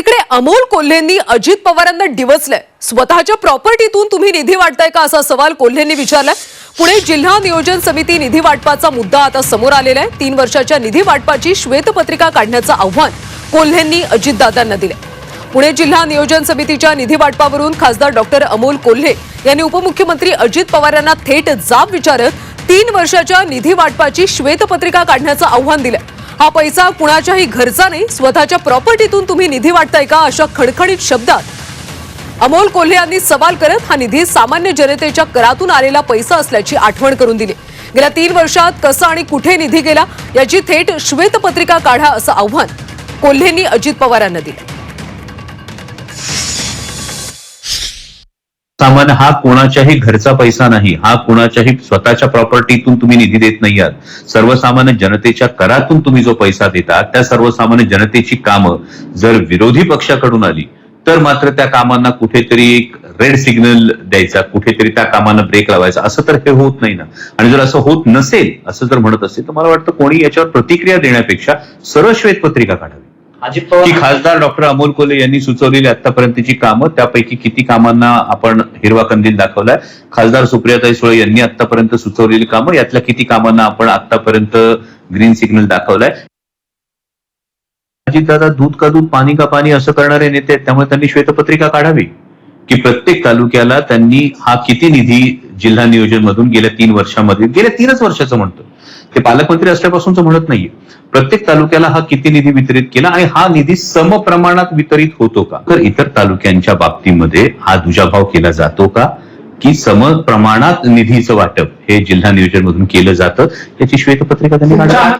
तिकडे अमोल कोल्हेंनी अजित पवारांना डिवचलंय. स्वतःच्या प्रॉपर्टीतून तुम्ही निधी वाटताय का असा सवाल कोल्हेंनी विचारलाय. पुणे जिल्हा नियोजन समिती निधी वाटपाचा मुद्दा आता समोर आलेला आहे. तीन वर्षाच्या निधी वाटपाची श्वेतपत्रिका काढण्याचं आव्हान कोल्हेंनी अजितदादांना दिलंय. पुणे जिल्हा नियोजन समितीच्या निधी वाटपावरून खासदार डॉक्टर अमोल कोल्हे यांनी उपमुख्यमंत्री अजित पवार यांना थेट जाब विचारत तीन वर्षाच्या निधी वाटपाची श्वेतपत्रिका काढण्याचं आव्हान दिलंय. हा पैसा कुणाच्याही घरचा नाही स्वतःच्या प्रॉपर्टीतून तुम्ही निधी वाटताय का अशा खणखणीत शब्दात? अमोल कोल्हे यांनी सवाल करत हा निधी सामान्य जनतेच्या करातून आलेला पैसा असल्याची आठवण करून दिली. गेल्या तीन वर्षात कसा आणि कुठे निधी गेला याची थेट श्वेतपत्रिका काढा असं आव्हान कोल्हेंनी अजित पवारांना दिलं. सामान्य हा कोणाच्याही घरचा पैसा नाही. हा कोणाच्याही स्वतःच्या प्रॉपर्टीतून तुम्ही निधी देत नाही आहात. सर्वसामान्य जनतेच्या करातून तुम्ही जो पैसा देता त्या सर्वसामान्य जनतेची कामं जर विरोधी पक्षाकडून आली तर मात्र त्या कामांना कुठेतरी एक रेड सिग्नल द्यायचा कुठेतरी त्या कामांना ब्रेक लावायचा. असं तर हे होत नाही ना. आणि जर असं होत नसेल असं जर म्हणत असेल तर मला वाटतं कोणी याच्यावर प्रतिक्रिया देण्यापेक्षा सरळ श्वेतपत्रिका काढावी अजित पवार खासदार डॉक्टर अमोल कोले यांनी सुचवलेली आतापर्यंतची कामं त्यापैकी किती कामांना आपण हिरवा कंदील दाखवलाय. खासदार सुप्रियाताई सुळे यांनी आतापर्यंत सुचवलेली कामं यातल्या किती कामांना आपण आतापर्यंत ग्रीन सिग्नल दाखवलाय. अजितदादा दूध का दूध पाणी का पाणी असं करणारे नेते आहेत त्यामुळे त्यांनी श्वेतपत्रिका काढावी. की प्रत्येक तालुक्याला त्यांनी हा किती निधी जिल्हा नियोजन मधून गेल्या तीन वर्षामध्ये गेल्या तीनच वर्षाचं म्हणतो. ते पालकमंत्री असल्यापासूनच म्हणत नाहीये. प्रत्येक तालुक्याला हा किती निधी वितरित केला आणि हा निधी सम प्रमाणात वितरित होतो का? तर इतर तालुक्यांच्या बाबतीमध्ये हा दुजाभाव केला जातो का? की सम प्रमाणात निधीचं वाटप हे जिल्हा नियोजन मधून केलं जातं याची श्वेतपत्रिका त्यांनी काढावी